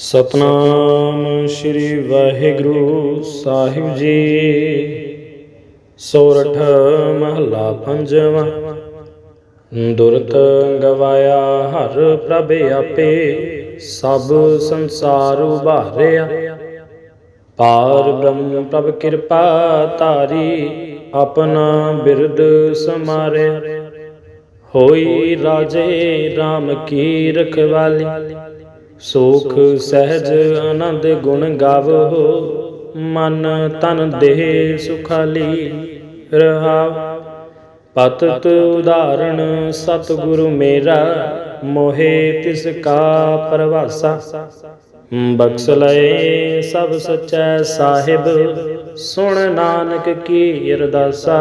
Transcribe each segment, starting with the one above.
ਸਤਨਾਮ ਸ੍ਰੀ ਵਾਹਿਗੁਰੂ ਸਾਹਿਬ ਜੀ। ਸੋਰਠ ਮਹਲਾ ਪੰਜਵਾਂ। ਦੁਰਤ ਗਵਾਇਆ ਹਰ ਪ੍ਰਭ ਆਪੇ, ਸਭ ਸੰਸਾਰ ਉਭਾਰਿਆ। ਪਾਰ ਬ੍ਰਹਮ ਪ੍ਰਭ ਕਿਰਪਾ ਤਾਰੀ ਆਪਣਾ ਬਿਰਦ ਸਮਾਰਿਆ। ਹੋਈ ਰਾਜੇ RAM ਕੀ ਰਖਵਾਲੀ। ਸੁਖ ਸਹਿਜ ਆਨੰਦ ਗੁਣ ਗਾਵੋ, ਮਨ ਤਨ ਦੇਹ ਸੁਖਾਲੀ ਰਹਾਵ ਪਤਤ ਉਦਾਹਰਣ, ਸਤਿਗੁਰੂ ਮੇਰਾ, ਮੋਹੇ ਤਿਸ ਕਾ ਪਰਵਾਸਾ। ਬਖਸ਼ ਲਏ ਸਭ ਸਚੈ ਸਾਹਿਬ, ਸੁਣ ਨਾਨਕ ਕੀ ਅਰਦਾਸਾ।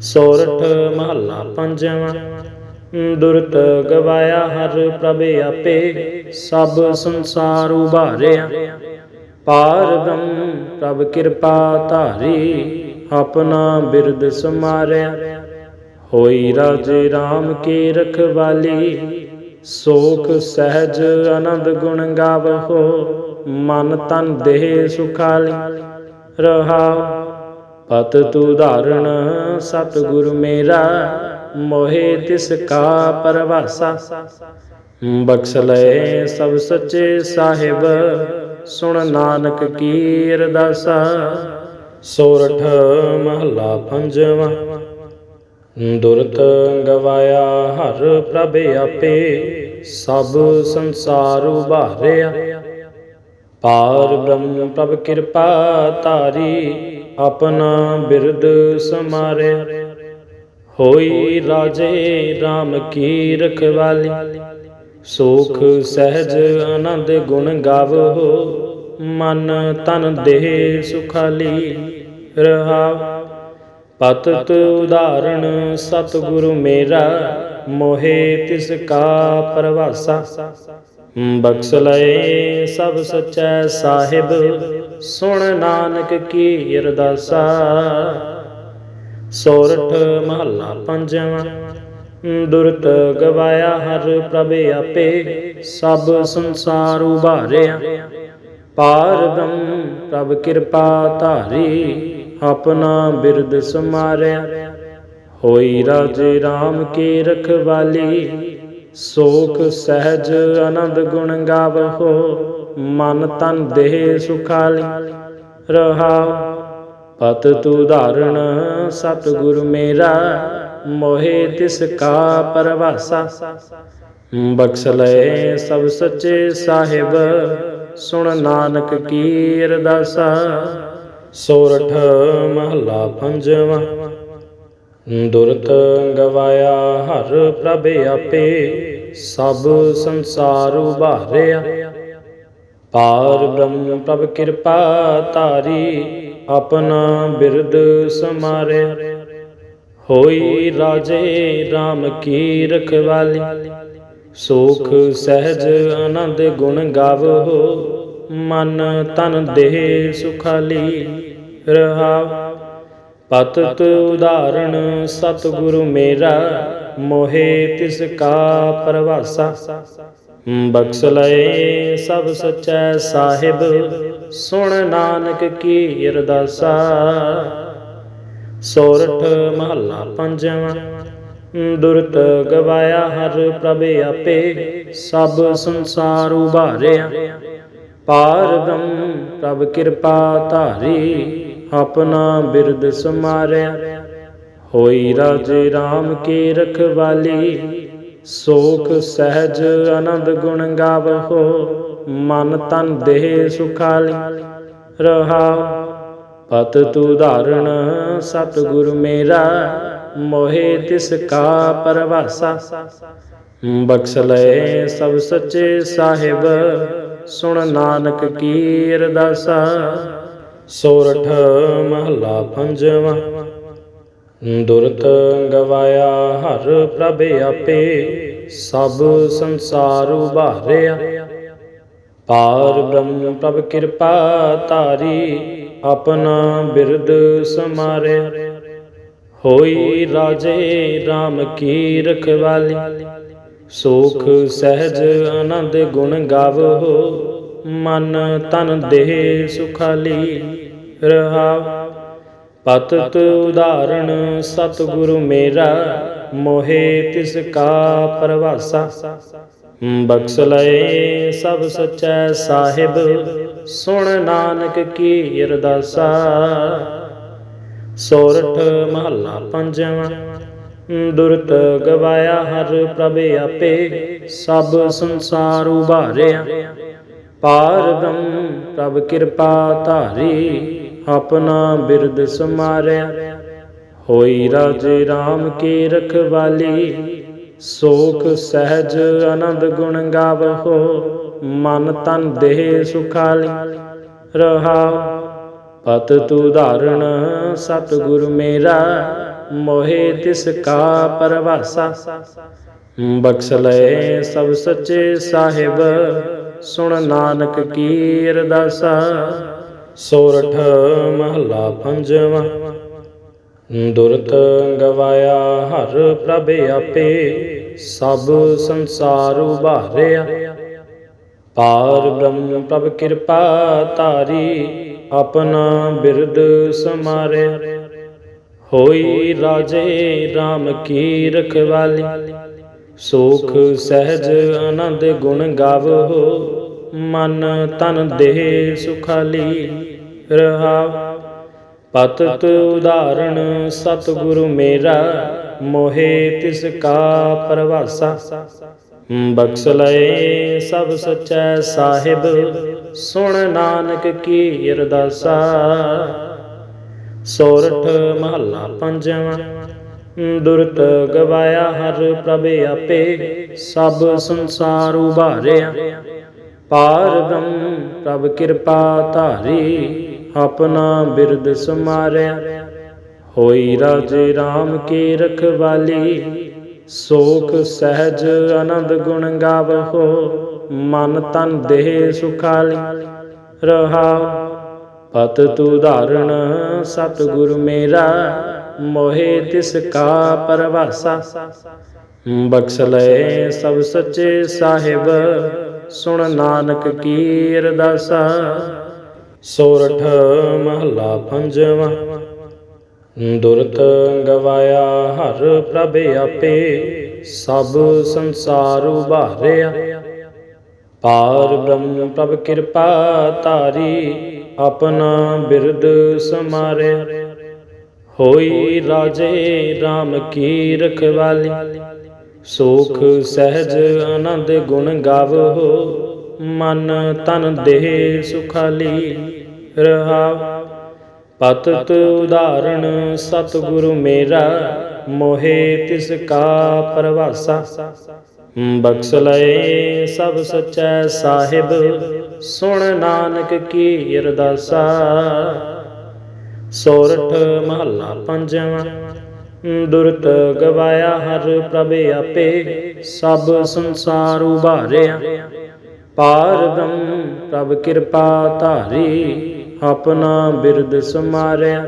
ਸੋਰਠ ਮਹੱਲਾ ਪੰਜਵਾਂ। ਦੁਰਤ ਗਵਾਇਆ ਹਰ ਪ੍ਰਭ ਆਪੇ, ਸਭ ਸੰਸਾਰ ਉਭਾਰਿਆ। ਪਾਰ ਬ੍ਰਹਮ ਪ੍ਰਭ ਕਿਰਪਾ ਧਾਰੀ, ਆਪਣਾ ਬਿਰਦ ਸਮਾਰਿਆ। ਹੋਈ ਰਾਜੇ RAM ਕੀ ਰਖਵਾਲੀ, ਸੋਖ ਸਹਿਜ ਆਨੰਦ ਗੁਣ ਗਾਵਹੋ ਮਨ ਤਨ ਦੇਹ ਸੁਖਾਲੀ। ਰਹਾ, ਪਤ ਤੂ ਧਾਰਣ ਸਤਿਗੁਰ ਮੇਰਾ ਮੋਹਿ ਤਿਸ ਕਾ ਪਰਵਾਸਾ। ਬਖਸ਼ ਲਏ ਸਭ ਸੱਚੇ ਸਾਹਿਬ, ਸੁਣ ਨਾਨਕ ਕੀ ਅਰਦਾਸਾ। ਸੋਰਠ ਮਹਲਾ ਪੰਜਵਾਂ, ਦੁਰਤ ਗਵਾਇਆ ਹਰ ਪ੍ਰਭ ਆਪੇ, ਸਭ ਸੰਸਾਰ ਉਭਾਰਿਆ। ਪਾਰ ਬ੍ਰਹਮ ਪ੍ਰਭ ਕਿਰਪਾ ਤਾਰੀ ਆਪਣਾ ਬਿਰਦ ਸਮਾਰਿਆ। ਹੋਈ ਰਾਜੇ RAM ਕੀ ਰਖਵਾਲੀ? ਸੁਖ, ਸਹਿਜ, ਆਨੰਦ ਗੁਣ ਗਾਵੋ। ਮਨ, ਤਨ, ਦੇਹ ਸੁਖਾਲੀ ਰਹਾਵ ਪਤਤ ਉਦਾਹਰਣ, ਸਤਿਗੁਰੂ ਮੇਰਾ, ਮੋਹੇ ਤਿਸ ਕਾ ਪਰਵਾਸਾ। ਬਖਸ਼ ਲਏ ਸਭ ਸਚੈ ਸਾਹਿਬ, ਸੁਣ ਨਾਨਕ ਕੀ ਅਰਦਾਸਾ। ਸੋਰਠ ਮਹੱਲਾ ਪੰਜਵਾਂ। ਦੁਰਤ ਗਵਾਇਆ ਹਰ ਪ੍ਰਭ ਆਪੇ, ਸਭ ਸੰਸਾਰ ਉਭਾਰਿਆ। ਪਾਰ ਬ੍ਰਹਮ ਪ੍ਰਭ ਕਿਰਪਾ ਧਾਰੀ, ਆਪਣਾ ਬਿਰਦ ਸਮਾਰਿਆ। ਹੋਈ ਰਾਜੇ RAM ਕੀ ਰਖਵਾਲੀ, ਸੋਖ ਸਹਿਜ ਆਨੰਦ ਗੁਣ ਗਾਵਹੋ ਮਨ ਤਨ ਦੇਹ ਸੁਖਾਲੀ ਰਹਾ ਪਤ ਤੂ ਧਾਰਣ, ਸਤਿਗੁਰ ਮੇਰਾ, ਮੋਹਿ ਤਿਸ ਕਾ ਪਰਵਾਸਾ। ਬਖਸ਼ ਲਏ ਸਭ ਸੱਚੇ ਸਾਹਿਬ, ਸੁਣ ਨਾਨਕ ਕੀ ਅਰਦਾਸਾ। ਸੋਰਠ ਮਹਲਾ ਪੰਜਵਾਂ, ਦੁਰਤ ਗਵਾਇਆ ਹਰ ਪ੍ਰਭ ਆਪੇ, ਸਭ ਸੰਸਾਰ ਉਭਾਰਿਆ। ਪਾਰ ਬ੍ਰਹਮ ਪ੍ਰਭ ਕਿਰਪਾ ਤਾਰੀ ਆਪਣਾ ਬਿਰਦ ਸਮਾਰਿਆ ਹੋਈ ਰਾਜੇ RAM ਕੀ ਰਖਵਾਲੀ। ਸੁਖ ਸਹਿਜ ਆਨੰਦ ਗੁਣ ਗਾਵੋ। ਮਨ ਤਨ ਦੇਹ ਸੁਖਾਲੀ ਰਹਾਵ ਪਤਤ ਉਦਾਹਰਣ, ਸਤਿਗੁਰੂ ਮੇਰਾ, ਮੋਹੇ ਤਿਸ ਕਾ ਪਰਵਾਸਾ। ਬਖਸ਼ ਲਏ ਸਭ ਸਚੈ ਸਾਹਿਬ। ਸੁਣ ਨਾਨਕ ਕੀ ਅਰਦਾਸਾ। ਸੋਰਠ ਮਹੱਲਾ ਪੰਜਵਾਂ। ਦੁਰਤ ਗਵਾਇਆ ਹਰ ਪ੍ਰਭ ਆਪੇ, ਸਭ ਸੰਸਾਰ ਉਭਾਰਿਆ। ਪਾਰ ਬ੍ਰਹਮ ਪ੍ਰਭ ਕਿਰਪਾ ਧਾਰੀ, ਆਪਣਾ ਬਿਰਦ ਸਮਾਰਿਆ। ਹੋਈ ਰਾਜੇ RAM ਕੀ ਰਖਵਾਲੀ, ਸੋਖ ਸਹਿਜ ਆਨੰਦ ਗੁਣ ਗਾਵਹੋ ਮਨ ਤਨ ਦੇਹ ਸੁਖਾਲੀ। ਰਹਾ ਪਤ ਤੂ ਧਾਰਣ, ਸਤਿਗੁਰ ਮੇਰਾ, ਮੋਹਿ ਤਿਸ ਕਾ ਪਰਵਾਸਾ। ਬਖਸ਼ ਲਏ ਸਭ ਸੱਚੇ ਸਾਹਿਬ, ਸੁਣ ਨਾਨਕ ਕੀ ਅਰਦਾਸਾ। ਸੋਰਠ ਮਹਲਾ ਪੰਜਵਾਂ, ਦੁਰਤ ਗਵਾਇਆ ਹਰ ਪ੍ਰਭ ਆਪੇ, ਸਭ ਸੰਸਾਰ ਉਭਾਰਿਆ। ਪਾਰ ਬ੍ਰਹਮ ਪ੍ਰਭ ਕਿਰਪਾ ਧਾਰੀ, ਆਪਣਾ ਬਿਰਦ ਸਮਾਰਿਆ ਹੋਈ ਰਾਜੇ RAM ਕੀ ਰਖਵਾਲੀ, ਸੋਖ ਸਹਿਜ ਆਨੰਦ ਗੁਣ ਗਾਵੋ, ਮਨ ਤਨ ਦੇਹ ਸੁਖਾਲੀ ਰਹਾਵ ਪਤਤ ਉਦਾਹਰਣ, ਸਤਿਗੁਰੂ ਮੇਰਾ, ਮੋਹੇ ਤਿਸ ਕਾ ਪਰਵਾਸਾ। ਬਖਸ਼ ਲਏ ਸਭ ਸਚੈ ਸਾਹਿਬ, ਸੁਣ ਨਾਨਕ ਕੀ ਅਰਦਾਸਾ। ਸੋਰਠ ਮਹੱਲਾ ਪੰਜਵਾਂ, ਦੁਰਤ ਗਵਾਇਆ ਹਰ ਪ੍ਰਭ ਆਪੇ, ਸਭ ਸੰਸਾਰ ਉਭਾਰਿਆ। ਪਾਰ ਬ੍ਰਹਮ ਪ੍ਰਭ ਕਿਰਪਾ ਧਾਰੀ, ਆਪਣਾ ਬਿਰਦ ਸਮਾਰਿਆ। ਹੋਈ ਰਾਜੇ RAM ਕੀ ਰਖਵਾਲੀ ਸੋਖ ਸਹਿਜ ਆਨੰਦ ਗੁਣ ਗਾਵਹੋ ਮਨ ਤਨ ਦੇਹ ਸੁਖਾਲੀ ਰਹਾ ਪਤ ਤੂ ਧਾਰਣ, ਸਤਿਗੁਰ ਮੇਰਾ, ਮੋਹਿ ਤਿਸ ਕਾ ਪਰਵਾਸਾ। ਬਖਸ਼ ਲਏ ਸਭ ਸੱਚੇ ਸਾਹਿਬ, ਸੁਣ ਨਾਨਕ ਕੀ ਅਰਦਾਸਾ। ਸੋਰਠ ਮਹਲਾ ਪੰਜਵਾਂ, ਦੁਰਤ ਗਵਾਇਆ ਹਰ ਪ੍ਰਭ ਆਪੇ। ਸਭ ਸੰਸਾਰ ਉਭਾਰਿਆ। ਪਾਰ ਬ੍ਰਹਮ ਪ੍ਰਭ ਕਿਰਪਾ ਧਾਰੀ, ਆਪਣਾ ਬਿਰਦ ਸਮਾਰਿਆ। ਹੋਈ ਰਾਜੇ RAM ਕੀ ਰਖਵਾਲੀ। ਸੋਖ ਸਹਿਜ ਆਨੰਦ ਗੁਣ ਗਾਵੋ, ਮਨ ਤਨ ਦੇਹ ਸੁਖਾਲੀ। ਰਹਾਵ ਪਤਤ ਉਦਾਹਰਣ, ਸਤਿਗੁਰੂ ਮੇਰਾ, ਮੋਹਿ ਤਿਸ ਕਾ ਪਰਵਾਸਾ। ਬਖਸ਼ ਲਏ ਸਭ ਸਚੈ ਸਾਹਿਬ, ਸੁਣ ਨਾਨਕ ਕੀ ਅਰਦਾਸਾ। ਸੋਰਠ ਮਹੱਲਾ ਪੰਜਵਾਂ, ਦੁਰਤ ਗਵਾਇਆ ਹਰ ਪ੍ਰਭ ਆਪੇ, ਸਭ ਸੰਸਾਰ ਉਭਾਰਿਆ। ਪਾਰ ਬ੍ਰਹਮ ਪ੍ਰਭ ਕਿਰਪਾ ਧਾਰੀ ਆਪਣਾ ਬਿਰਦ ਸਮਾਰਿਆ। ਹੋਈ ਰਾਜੇ RAM ਕੀ ਰਖਵਾਲੀ, ਸੋਖ ਸਹਿਜ ਆਨੰਦ ਗੁਣ ਗਾਵਹੋ ਮਨ ਤਨ ਦੇਹ ਸੁਖਾਲੀ। ਰਹਾ ਪਤ ਤੂ ਧਾਰਣ, ਸਤਿਗੁਰ ਮੇਰਾ, ਮੋਹਿ ਤਿਸ ਕਾ ਪਰਵਾਸਾ। ਬਖਸ਼ ਲਏ ਸਭ ਸੱਚੇ ਸਾਹਿਬ, ਸੁਣ ਨਾਨਕ ਕੀ ਅਰਦਾਸਾ। ਸੋਰਠ ਮਹਲਾ ਪੰਜਵਾਂ। ਦੁਰਤ ਗਵਾਇਆ ਹਰ ਪ੍ਰਭ ਆਪੇ, ਸਭ ਸੰਸਾਰ ਉਭਾਰਿਆ। ਪਾਰ ਬ੍ਰਹਮ ਪ੍ਰਭ ਕਿਰਪਾ ਤਾਰੀ ਆਪਣਾ ਬਿਰਦ ਸਮਾਰਿਆ। ਹੋਈ ਰਾਜੇ RAM ਕੀ ਰਖਵਾਲੀ, ਸੋਖ ਸਹਿਜ ਆਨੰਦ ਗੁਣ ਗਾਵੋ। ਮਨ ਤਨ ਦੇਹ ਸੁਖਾਲੀ ਰਹਾਵ। ਪਤਤ ਉਦਾਹਰਣ, ਸਤਿਗੁਰੂ ਮੇਰਾ, ਮੋਹਿ ਤਿਸ ਕਾ ਪਰਵਾਸਾ। ਬਖਸ਼ ਲਏ ਸਭ ਸਚੈ ਸਾਹਿਬ, ਸੁਣ ਨਾਨਕ ਕੀ ਅਰਦਾਸਾ। ਸੋਰਠ ਮਹੱਲਾ ਪੰਜਵਾਂ, ਦੁਰਤ ਗਵਾਇਆ ਹਰ ਪ੍ਰਭ ਆਪੇ, ਸਭ ਸੰਸਾਰ ਉਭਾਰਿਆ। ਪਾਰ ਬ੍ਰਹਮ ਪ੍ਰਭ ਕਿਰਪਾ ਧਾਰੀ, ਆਪਣਾ ਬਿਰਦ ਸਮਾਰਿਆ।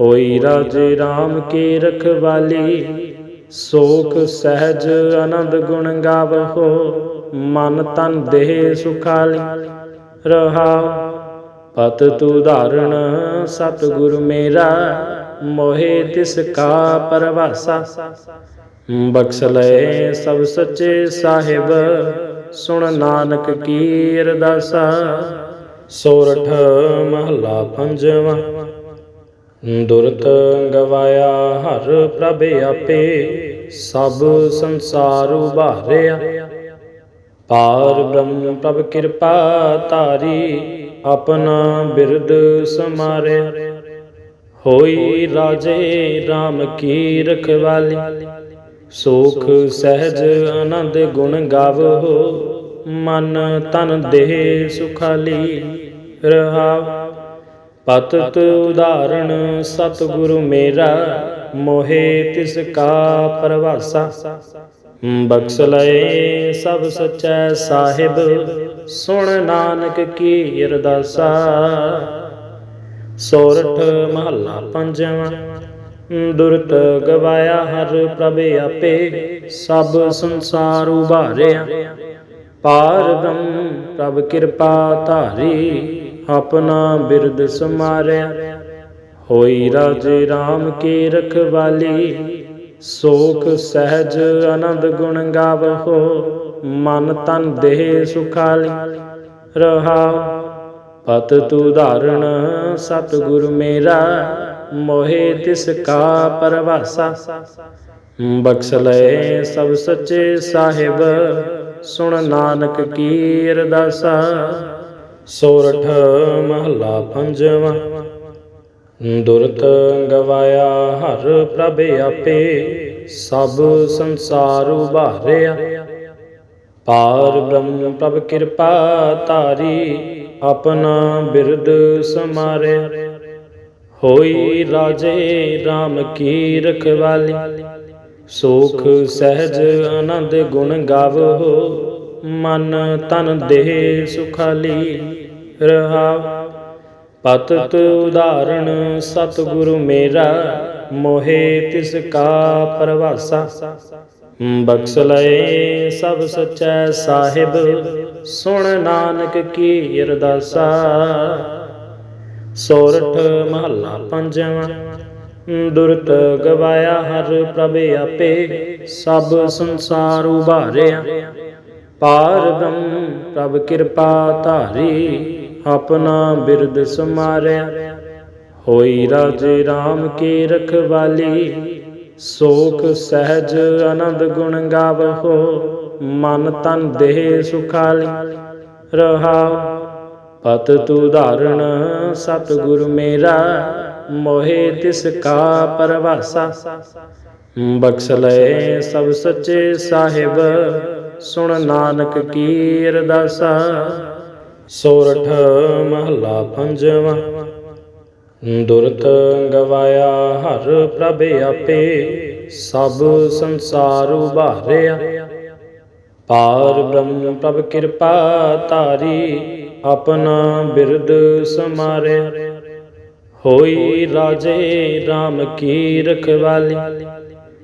ਹੋਈ ਰਾਜੇ RAM ਕੀ ਰਖਵਾਲੀ ਸੋਖ ਸਹਿਜ ਆਨੰਦ ਗੁਣ ਗਾਵਹੋ ਮਨ ਤਨ ਦੇਹ ਸੁਖਾਲੀ। ਰਹਾ, ਪਤ ਤੂ ਧਾਰਣ, ਸਤਿਗੁਰ ਮੇਰਾ, ਮੋਹਿ ਤਿਸ ਕਾ ਪਰਵਾਸਾ। ਬਖਸ਼ ਲਏ ਸਭ ਸੱਚੇ ਸਾਹਿਬ ਸੁਣ ਨਾਨਕ ਕੀ ਅਰਦਾਸਾ ਸੋਰਠ ਮਹਲਾ ਪੰਜਵਾਂ। ਦੁਰਤ ਗਵਾਇਆ ਹਰ ਪ੍ਰਭ ਆਪੇ, ਸਭ ਸੰਸਾਰ ਉਭਾਰਿਆ। ਪਾਰ ਬ੍ਰਹਮ ਪ੍ਰਭ ਕਿਰਪਾ ਤਾਰੀ ਆਪਣਾ ਬਿਰਦ ਸਮਾਰਿਆ। ਹੋਈ ਰਾਜੇ RAM ਕੀ ਰਖਵਾਲੀ। ਸੋਖ ਸਹਿਜ ਆਨੰਦ ਗੁਣ ਗਾਵੋ। ਮਨ ਤਨ ਦੇਹ ਸੁਖਾਲੀ ਰਹਾਵ ਪਤਤ ਉਦਾਹਰਣ ਸਤਿਗੁਰੂ ਮੇਰਾ ਮੋਹਿ ਤਿਸ ਕਾ ਪਰਵਾਸਾ। ਬਖਸ਼ ਲਏ ਸਭ ਸਚੈ ਸਾਹਿਬ ਸੁਣ ਨਾਨਕ ਕੀ ਅਰਦਾਸਾ। ਸੋਰਠ ਮਹੱਲਾ ਪੰਜਵਾਂ। ਦੁਰਤ ਗਵਾਇਆ ਹਰ ਪ੍ਰਭ ਆਪੇ, ਸਭ ਸੰਸਾਰ ਉਭਾਰਿਆ। ਪਾਰ ਬ੍ਰਹਮ ਪ੍ਰਭ ਕਿਰਪਾ ਧਾਰੀ, ਆਪਣਾ ਬਿਰਦ ਸਮਾਰਿਆ। ਹੋਈ ਰਾਜੇ RAM ਕੇ ਰਖਵਾਲੀ ਸੋਖ ਸਹਿਜ ਆਨੰਦ ਗੁਣ ਗਾਵਹੋ ਮਨ ਤਨ ਦੇਹ ਸੁਖਾਲੀ। ਰਹਾ ਪਤ ਤੂ ਧਾਰਣ ਸਤ ਮੇਰਾ ਮੋਹਿ ਤਿਸ ਕਾ ਪਰਵਾਸਾ। ਬਖਸ਼ ਲਏ ਸਭ ਸੱਚੇ ਸਾਹਿਬ, ਸੁਣ ਨਾਨਕ ਕੀ ਅਰਦਾਸਾ। ਸੋਰਠ ਮਹਲਾ ਪੰਜਵਾ। ਦੁਰਤ ਗਵਾਇਆ ਹਰ ਪ੍ਰਭ ਆਪੇ, ਸਭ ਸੰਸਾਰ ਉਭਾਰਿਆ। ਪਾਰ ਬ੍ਰਹਮ ਪ੍ਰਭ ਕਿਰਪਾ ਤਾਰੀ ਆਪਣਾ ਬਿਰਦ ਸਮਾਰਿਆ। ਹੋਈ ਰਾਜੇ RAM ਕੀ ਰਖਵਾਲੀ? ਸੋਖ, ਸਹਿਜ, ਆਨੰਦ ਗੁਣ ਗਾਵੋ। ਮਨ ਤਨ ਦੇਹ ਸੁਖਾਲੀ ਰਹਾ ਪਤਤ ਉਦਾਹਰਣ, ਸਤਿਗੁਰੂ ਮੇਰਾ, ਮੋਹੇ ਤਿਸ ਕਾ ਪਰਵਾਸਾ। ਬਖਸ਼ ਲਏ ਸਭ ਸਚੈ ਸਾਹਿਬ, ਸੁਣ ਨਾਨਕ ਕੀ ਅਰਦਾਸਾ। ਸੋਰਠ ਮਹੱਲਾ ਪੰਜਵਾਂ। ਦੁਰਤ ਗਵਾਇਆ ਹਰ ਪ੍ਰਭ ਆਪੇ, ਸਭ ਸੰਸਾਰ ਉਭਾਰਿਆ। ਪਾਰ ਬ੍ਰਹਮ ਪ੍ਰਭ ਕਿਰਪਾ ਧਾਰੀ, ਆਪਣਾ ਬਿਰਦ ਸਮਾਰਿਆ। ਹੋਈ ਰਾਜੇ RAM ਕੀ ਰਖਵਾਲੀ, ਸੋਖ ਸਹਿਜ ਆਨੰਦ ਗੁਣ ਗਾਵਹੋ ਮਨ ਤਨ ਦੇਹ ਸੁਖਾਲੀ ਰਹਾ ਪਤ ਤੂ ਧਾਰਣ, ਸਤਿਗੁਰ ਮੇਰਾ, ਮੋਹਿ ਤਿਸ ਕਾ ਪਰਵਾਸਾ। ਬਖਸ਼ ਲਏ ਸਭ ਸੱਚੇ ਸਾਹਿਬ, ਸੁਣ ਨਾਨਕ ਕੀ ਅਰਦਾਸਾ। ਸੋਰਠ ਮਹਲਾ ਪੰਜਵਾ, ਦੁਰਤ ਗਵਾਇਆ ਹਰ ਪ੍ਰਭ ਆਪੇ, ਸਭ ਸੰਸਾਰ ਉਭਾਰਿਆ। ਪਾਰ ਬ੍ਰਹਮ ਪ੍ਰਭ ਕਿਰਪਾ ਤਾਰੀ ਆਪਣਾ ਬਿਰਦ ਸਮਾਰਿਆ ਹੋਈ ਰਾਜੇ RAM ਕੀ ਰਖਵਾਲੀ।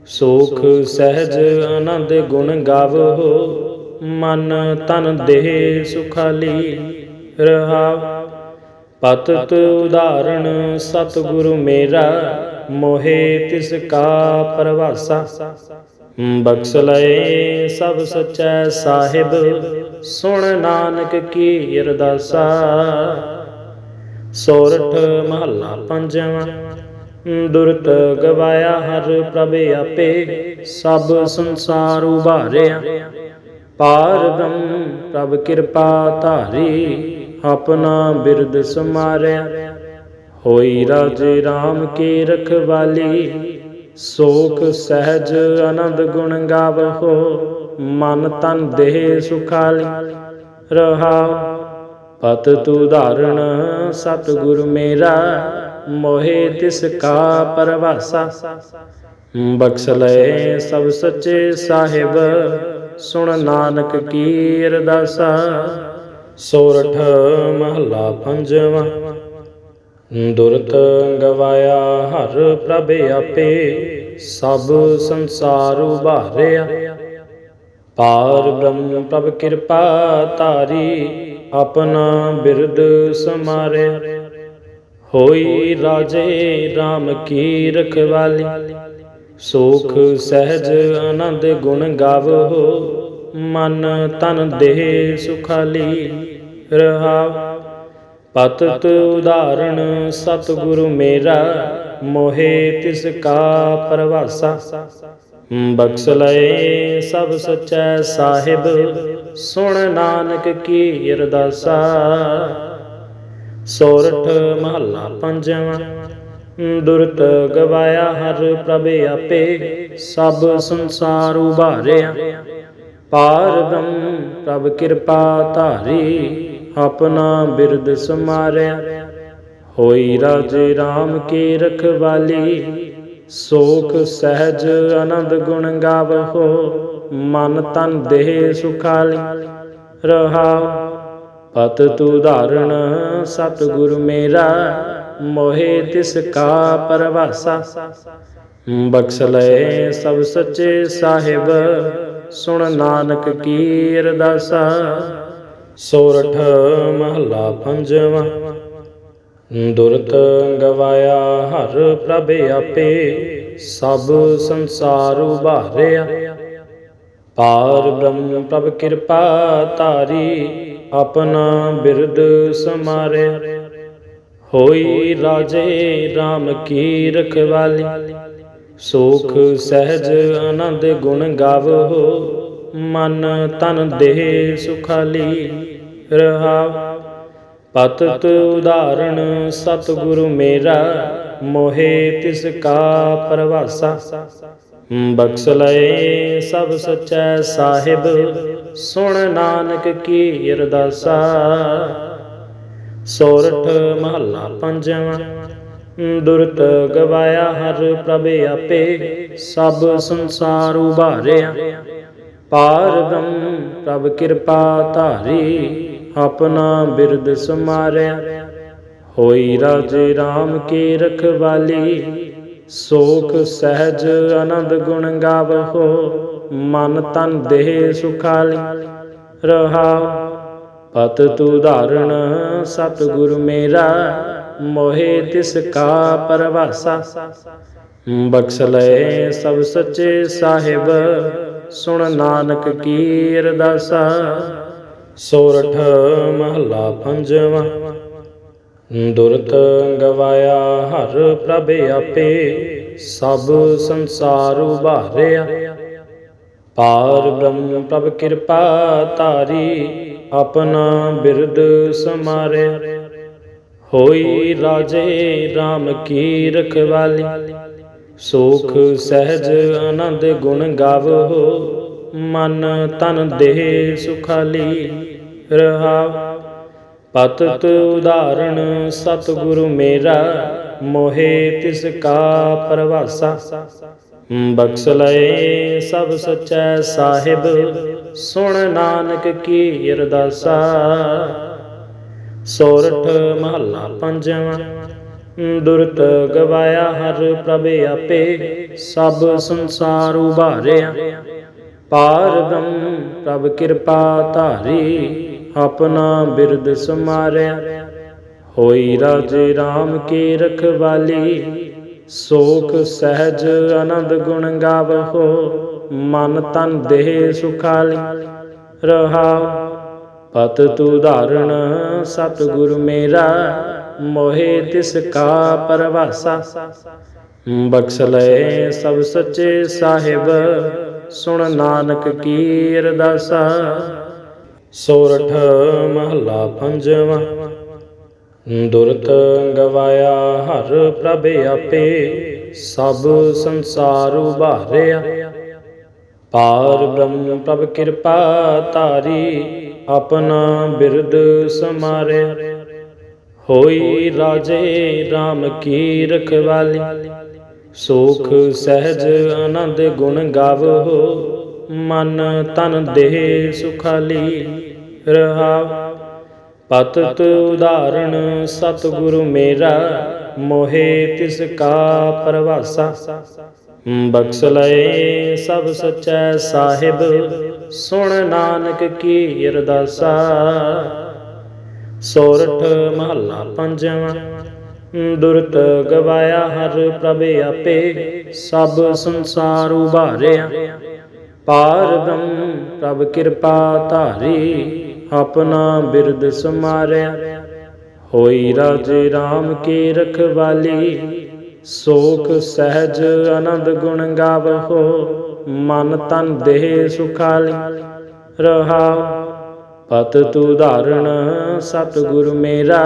ਸੋਖ ਸਹਿਜ ਆਨੰਦ ਗੁਣ ਗਾਵੋ। ਮਨ ਤਨ ਦੇਹ ਸੁਖਾਲੀ ਰਹਾ ਪਤਤ ਉਦਾਹਰਣ, ਸਤਿਗੁਰੂ ਮੇਰਾ, ਮੋਹੇ ਤਿਸ ਕਾ ਪਰਵਾਸਾ। ਬਖਸ਼ ਲਏ ਸਭ ਸਚੈ ਸਾਹਿਬ। ਸੁਣ ਨਾਨਕ ਕੀ ਅਰਦਾਸਾ। ਸੋਰਠ ਮਹੱਲਾ ਪੰਜਵਾਂ। ਦੁਰਤ ਗਵਾਇਆ ਹਰ ਪ੍ਰਭ ਆਪੇ, ਸਭ ਸੰਸਾਰ ਉਭਾਰਿਆ। ਪਾਰ ਬ੍ਰਹਮ ਪ੍ਰਭ ਕਿਰਪਾ ਧਾਰੀ, ਆਪਣਾ ਬਿਰਦ ਸਮਾਰਿਆ। ਹੋਈ ਰਾਜੇ RAM ਕੀ ਰਖਵਾਲੀ, ਸੋਖ ਸਹਿਜ ਆਨੰਦ ਗੁਣ ਗਾਵਹੋ ਮਨ ਤਨ ਦੇਹ ਸੁਖਾਲੀ। ਰਹਾ ਪਤ ਤੂ ਧਾਰਣ, ਸਤਿਗੁਰ ਮੇਰਾ, ਮੋਹਿ ਤਿਸ ਕਾ ਪਰਵਾਸਾ। ਬਖਸ਼ ਲਏ ਸਭ ਸੱਚੇ ਸਾਹਿਬ, ਸੁਣ ਨਾਨਕ ਕੀ ਅਰਦਾਸਾ। ਸੋਰਠ ਮਹਲਾ ਪੰਜਵਾ, ਦੁਰਤ ਗਵਾਇਆ ਹਰ ਪ੍ਰਭ ਆਪੇ, ਸਭ ਸੰਸਾਰ ਉਭਾਰਿਆ। ਪਾਰ ਬ੍ਰਹਮ ਪ੍ਰਭ ਕਿਰਪਾ ਧਾਰੀ, ਆਪਣਾ ਬਿਰਦ ਸਮਾਰਿਆ ਹੋਈ ਰਾਜੇ RAM ਕੀ ਰਖਵਾਲੀ, ਸੋਖ ਸਹਿਜ ਆਨੰਦ ਗੁਣ ਗਾਵੋ, ਮਨ ਤਨ ਦੇਹ ਸੁਖਾਲੀ ਰਹਾ ਪਤਤ ਉਦਾਹਰਣ, ਸਤਿਗੁਰੂ ਮੇਰਾ, ਮੋਹੇ ਤਿਸ ਕਾ ਪਰਵਾਸਾ। ਬਖਸ਼ ਲਏ ਸਭ ਸਚੈ ਸਾਹਿਬ, ਸੁਣ ਨਾਨਕ ਕੀ ਅਰਦਾਸਾ। ਸੋਰਠ ਮਹੱਲਾ ਪੰਜਵਾਂ, ਦੁਰਤ ਗਵਾਇਆ ਹਰ ਪ੍ਰਭ ਆਪੇ, ਸਭ ਸੰਸਾਰ ਉਭਾਰਿਆ। ਪਾਰ ਬ੍ਰਹਮ ਪ੍ਰਭ ਕਿਰਪਾ ਧਾਰੀ, ਆਪਣਾ ਬਿਰਦ ਸਮਾਰਿਆ। ਹੋਈ ਰਾਜੇ RAM ਕੀ ਰਖਵਾਲੀ ਸੋਖ ਸਹਿਜ ਆਨੰਦ ਗੁਣ ਗਾਵਹੋ ਮਨ ਤਨ ਦੇਹ ਸੁਖਾਲੀ ਰਹਾ ਪਤ ਤੂ ਧਾਰਣ, ਸਤਿਗੁਰ ਮੇਰਾ, ਮੋਹਿ ਤਿਸ ਕਾ ਪਰਵਾਸਾ। ਬਖਸ਼ ਲਏ ਸਭ ਸੱਚੇ ਸਾਹਿਬ, ਸੁਣ ਨਾਨਕ ਕੀ ਅਰਦਾਸਾ। ਸੋਰਠ ਮਹਲਾ ਪੰਜਵਾਂ। ਦੁਰਤ ਗਵਾਇਆ ਹਰ ਪ੍ਰਭ ਆਪੇ, ਸਭ ਸੰਸਾਰ ਉਭਾਰਿਆ। ਪਾਰ ਬ੍ਰਹਮ ਪ੍ਰਭ ਕਿਰਪਾ ਤਾਰੀ ਆਪਣਾ ਬਿਰਦ ਸਮਾਰਿਆ। ਹੋਈ ਰਾਜੇ RAM ਕੀ ਰਖਵਾਲੀ, ਸੁਖ ਸਹਿਜ ਆਨੰਦ ਗੁਣ ਗਾਵੋ, ਮਨ ਤਨ ਦੇਹ ਸੁਖਾਲੀ ਰਹਾਵ ਪਤਤ ਉਦਾਹਰਣ, ਸਤਿਗੁਰੂ ਮੇਰਾ, ਮੋਹੇ ਤਿਸ ਕਾ ਪਰਵਾਸਾ। ਬਖਸ਼ ਲਏ ਸਭ ਸਚੈ ਸਾਹਿਬ, ਸੁਣ ਨਾਨਕ ਕੀ ਅਰਦਾਸਾ। ਸੋਰਠ ਮਹੱਲਾ ਪੰਜਵਾਂ, ਦੁਰਤ ਗਵਾਇਆ ਹਰ ਪ੍ਰਭ ਆਪੇ, ਸਭ ਸੰਸਾਰ ਉਭਾਰਿਆ। ਪਾਰ ਬ੍ਰਹਮ ਪ੍ਰਭ ਕਿਰਪਾ ਧਾਰੀ ਆਪਣਾ ਬਿਰਦ ਸਮਾਰਿਆ। ਹੋਈ ਰਾਜੇ RAM ਕੀ ਰਖਵਾਲੀ, ਸੋਖ ਸਹਿਜ ਆਨੰਦ ਗੁਣ ਗਾਵਹੋ ਮਨ ਤਨ ਦੇਹ ਸੁਖਾਲੀ। ਰਹਾ ਪਤ ਤੂ ਧਾਰਣ, ਸਤਿਗੁਰ ਮੇਰਾ, ਮੋਹਿ ਤਿਸ ਕਾ ਪਰਵਾਸਾ। ਬਖਸ਼ ਲਏ ਸਭ ਸੱਚੇ ਸਾਹਿਬ, ਸੁਣ ਨਾਨਕ ਕੀ ਅਰਦਾਸਾ। ਸੋਰਠ ਮਹਲਾ ਪੰਜਵਾਂ। ਦੁਰਤ ਗਵਾਇਆ ਹਰ ਪ੍ਰਭ ਆਪੇ, ਸਭ ਸੰਸਾਰ ਉਭਾਰਿਆ। ਪਾਰ ਬ੍ਰਹਮ ਪ੍ਰਭ ਕਿਰਪਾ ਤਾਰੀ ਆਪਣਾ ਬਿਰਦ ਸਮਾਰਿਆ। ਹੋਈ ਰਾਜੇ RAM ਕੀ ਰਖਵਾਲੀ, ਸੁਖ ਸਹਿਜ ਆਨੰਦ ਗੁਣ ਗਾਵੋ। ਮਨ ਤਨ ਦੇਹ ਸੁਖਾਲੀ ਰਹਾਵ। ਪਤਤ ਉਦਾਹਰਣ, ਸਤਿਗੁਰੂ ਮੇਰਾ, ਮੋਹਿ ਤਿਸ ਕਾ ਪਰਵਾਸਾ। ਬਖਸ਼ ਲਏ ਸਭ ਸਚੈ ਸਾਹਿਬ, ਸੁਣ ਨਾਨਕ ਕੀ ਅਰਦਾਸਾ। ਸੋਰਠ ਮਹੱਲਾ ਪੰਜਵਾਂ, ਦੁਰਤ ਗਵਾਇਆ ਹਰ ਪ੍ਰਭ ਆਪੇ, ਸਭ ਸੰਸਾਰ ਉਭਾਰਿਆ। ਪਾਰ ਬ੍ਰਹਮ ਪ੍ਰਭ ਕਿਰਪਾ ਧਾਰੀ, ਆਪਣਾ ਬਿਰਦ ਸਮਾਰਿਆ। ਹੋਈ ਰਾਜੇ RAM ਕੀ ਰਖਵਾਲੀ ਸੋਖ ਸਹਿਜ ਆਨੰਦ ਗੁਣ ਗਾਵਹੋ ਮਨ ਤਨ ਦੇਹ ਸੁਖਾਲੀ। ਰਹਾ ਪਤ ਤੂ ਧਾਰਣ, ਸਤਿਗੁਰ ਮੇਰਾ, ਮੋਹਿ ਤਿਸ ਕਾ ਪਰਵਾਸਾ। ਬਖਸ਼ ਲਏ ਸਭ ਸੱਚੇ ਸਾਹਿਬ। ਸੁਣ ਨਾਨਕ ਕੀ ਅਰਦਾਸਾ ਸੋਰਠ ਮਹਲਾ ਪੰਜਵਾਂ। ਦੁਰਤ ਗਵਾਇਆ ਹਰ ਪ੍ਰਭ ਆਪੇ, ਸਭ ਸੰਸਾਰ ਉਭਾਰਿਆ। ਪਾਰ ਬ੍ਰਹਮ ਪ੍ਰਭ ਕਿਰਪਾ ਤਾਰੀ ਆਪਣਾ ਬਿਰਦ ਸਮਾਰਿਆ। ਹੋਈ ਰਾਜੇ RAM ਕੀ ਰਖਵਾਲੀ। ਸੁਖ, ਸਹਿਜ, ਆਨੰਦ ਗੁਣ ਗਾਵੋ। ਮਨ ਤਨ ਦੇਹ, ਸੁਖਾਲੀ ਰਹਾਵ। ਪਤਤ ਉਦਾਹਰਣ, ਸਤਿਗੁਰੂ ਮੇਰਾ, ਮੋਹੇ ਤਿਸ ਕਾ ਪਰਵਾਸਾ। ਬਖਸ਼ ਲਏ ਸਭ ਸਚੈ ਸਾਹਿਬ, ਸੁਣ ਨਾਨਕ ਕੀ ਅਰਦਾਸਾ। ਸੋਰਠ ਮਹੱਲਾ ਪੰਜਵਾਂ। ਦੁਰਤ ਗਵਾਇਆ ਹਰ ਪ੍ਰਭ ਆਪੇ, ਸਭ ਸੰਸਾਰ ਉਭਾਰਿਆ। ਪਾਰ ਬ੍ਰਹਮ ਪ੍ਰਭ ਕਿਰਪਾ ਧਾਰੀ, ਆਪਣਾ ਬਿਰਦ ਸਮਾਰਿਆ। ਹੋਈ ਰਾਜੇ RAM ਕੀ ਰਖਵਾਲੀ, ਸੋਖ ਸਹਿਜ ਆਨੰਦ ਗੁਣ ਗਾਵਹੋ ਮਨ ਤਨ ਦੇਹ ਸੁਖਾਲੀ। ਰਹਾ, ਪਤ ਤੂ ਧਾਰਣ ਸਤਿਗੁਰ ਮੇਰਾ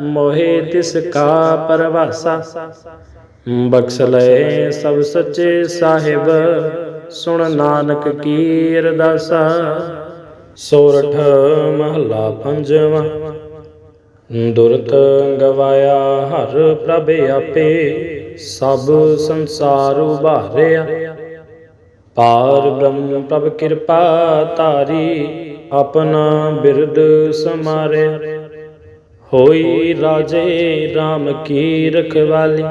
ਮੋਹਿ ਤਿਸ ਕਾ ਪਰਵਾਸਾ। ਬਖਸ਼ ਲਏ ਸਭ ਸੱਚੇ ਸਾਹਿਬ, ਸੁਣ ਨਾਨਕ ਕੀ ਅਰਦਾਸਾ। ਸੋਰਠ ਮਹਲਾ ਪੰਜਵਾਂ, ਦੁਰਤ ਗਵਾਇਆ ਹਰ ਪ੍ਰਭ ਆਪੇ, ਸਭ ਸੰਸਾਰ ਉਭਾਰਿਆ। ਪਾਰ ਬ੍ਰਹਮ ਪ੍ਰਭ ਕਿਰਪਾ ਤਾਰੀ ਆਪਣਾ ਬਿਰਦ ਸਮਾਰਿਆ। ਹੋਈ ਰਾਜੇ RAM ਕੀ ਰਖਵਾਲੀ?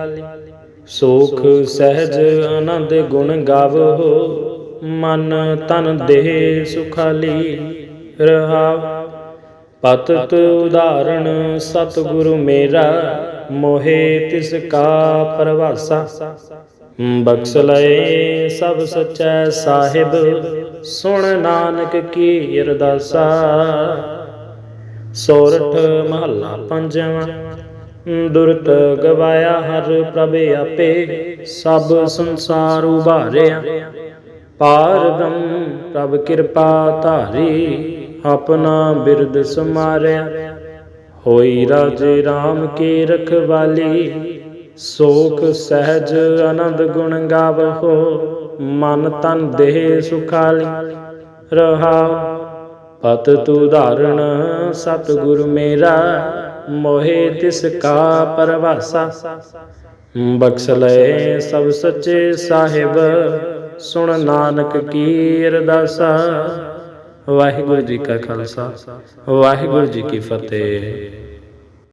ਸੋਖ, ਸਹਿਜ, ਆਨੰਦ ਗੁਣ ਗਾਵੋ, ਮਨ ਤਨ ਦੇਹ ਸੁਖਾਲੀ ਰਹਾਵ ਪਤਤ ਉਦਾਹਰਣ, ਸਤਿਗੁਰੂ ਮੇਰਾ, ਮੋਹੇ ਤਿਸ ਕਾ ਪਰਵਾਸਾ। ਬਖਸ਼ ਲਏ ਸਭ ਸਚੈ ਸਾਹਿਬ, ਸੁਣ ਨਾਨਕ ਕੀ ਅਰਦਾਸਾ। ਸੋਰਠ ਮਹੱਲਾ ਪੰਜਵਾਂ। ਦੁਰਤ ਗਵਾਇਆ ਹਰ ਪ੍ਰਭ ਆਪੇ ਸਭ ਸੰਸਾਰ ਉਭਾਰਿਆ। ਪਾਰ ਬ੍ਰਹਮ ਪ੍ਰਭ ਕਿਰਪਾ ਧਾਰੀ ਆਪਣਾ ਬਿਰਦ ਸਮਾਰਿਆ। ਹੋਈ ਰਾਜੇ RAM ਕੀ ਰਖਵਾਲੀ ਸੋਖ ਸਹਿਜ ਆਨੰਦ ਗੁਣ ਗਾਵੋ। ਮਨ ਤਨ ਦੇਹ ਸੁਖਾਲੀ ਰਹਾ ਪਤ ਤੂ ਧਾਰਣ, ਸਤਿਗੁਰ ਮੇਰਾ, ਮੋਹਿ ਤਿਸ ਕਾ ਪਰਵਾਸਾ। ਬਖਸ਼ ਲਏ ਸਭ ਸੱਚੇ ਸਾਹਿਬ, ਸੁਣ ਨਾਨਕ ਕੀ ਅਰਦਾਸਾ। ਵਾਹਿਗੁਰੂ ਜੀ ਕਾ ਖਾਲਸਾ, ਵਾਹਿਗੁਰੂ ਜੀ ਕੀ ਫਤਿਹ।